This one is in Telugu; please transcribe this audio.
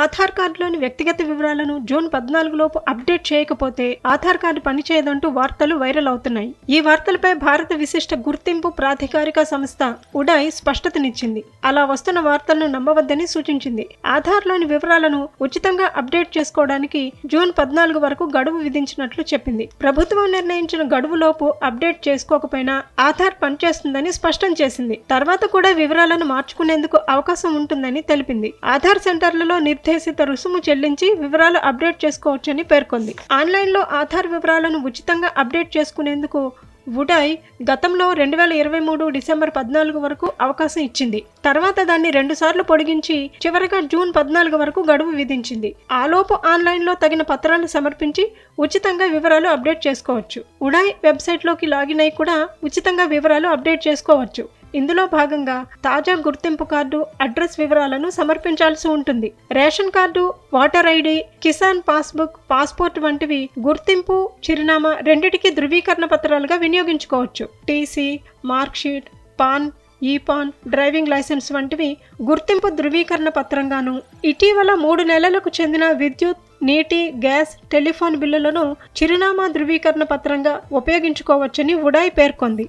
ఆధార్ కార్డులోని వ్యక్తిగత వివరాలను జూన్ పద్నాలుగు లోపు అప్డేట్ చేయకపోతే ఆధార్ కార్డు పనిచేయదంటూ వార్తలు వైరల్ అవుతున్నాయి. ఈ వార్తలపై భారత విశిష్ట గుర్తింపు ప్రాధికారిక సంస్థ ఉడాయ్ స్పష్టతనిచ్చింది. అలా వస్తున్న వార్తలను నమ్మవద్దని సూచించింది. ఆధార్లోని వివరాలను ఉచితంగా అప్డేట్ చేసుకోవడానికి జూన్ పద్నాలుగు వరకు గడువు విధించినట్లు చెప్పింది. ప్రభుత్వం నిర్ణయించిన గడువులోపు అప్డేట్ చేసుకోకపోయినా ఆధార్ పనిచేస్తుందని స్పష్టం చేసింది. తర్వాత కూడా వివరాలను మార్చుకునేందుకు అవకాశం ఉంటుందని తెలిపింది. ఆధార్ సెంటర్లలో నిర్దేశిత రుసుము చెల్లించి వివరాలు అప్డేట్ చేసుకోవచ్చని పేర్కొంది. ఆన్లైన్లో ఆధార్ వివరాలను ఉచితంగా అప్డేట్ చేసుకునేందుకు వుడాయ్ గతంలో రెండు వేల ఇరవై మూడు డిసెంబర్ పద్నాలుగు వరకు అవకాశం ఇచ్చింది. తర్వాత దాన్ని రెండుసార్లు పొడిగించి చివరగా జూన్ పద్నాలుగు వరకు గడువు విధించింది. ఆలోపు ఆన్లైన్లో తగిన పత్రాలు సమర్పించి ఉచితంగా వివరాలు అప్డేట్ చేసుకోవచ్చు. ఉడాయ్ వెబ్సైట్లోకి లాగిన్ అయి కూడా ఉచితంగా వివరాలు అప్డేట్ చేసుకోవచ్చు. ఇందులో భాగంగా తాజా గుర్తింపు కార్డు అడ్రస్ వివరాలను సమర్పించాల్సి ఉంటుంది. Ration card voter ID Kisan passbook passport వంటివి గుర్తింపు చిరునామా రెండిటికి ధృవీకరణ పత్రాలుగా వినియోగించుకోవచ్చు. TC marksheet PAN E PAN driving licence వంటివి గుర్తింపు ధృవీకరణ పత్రంగాను ఇటీవల మూడు నెలలకు చెందిన విద్యుత్ నీటి గ్యాస్ టెలిఫోన్ బిల్లులను చిరునామా ధృవీకరణ పత్రంగా ఉపయోగించుకోవచ్చని ఉడాయ్ పేర్కొంది.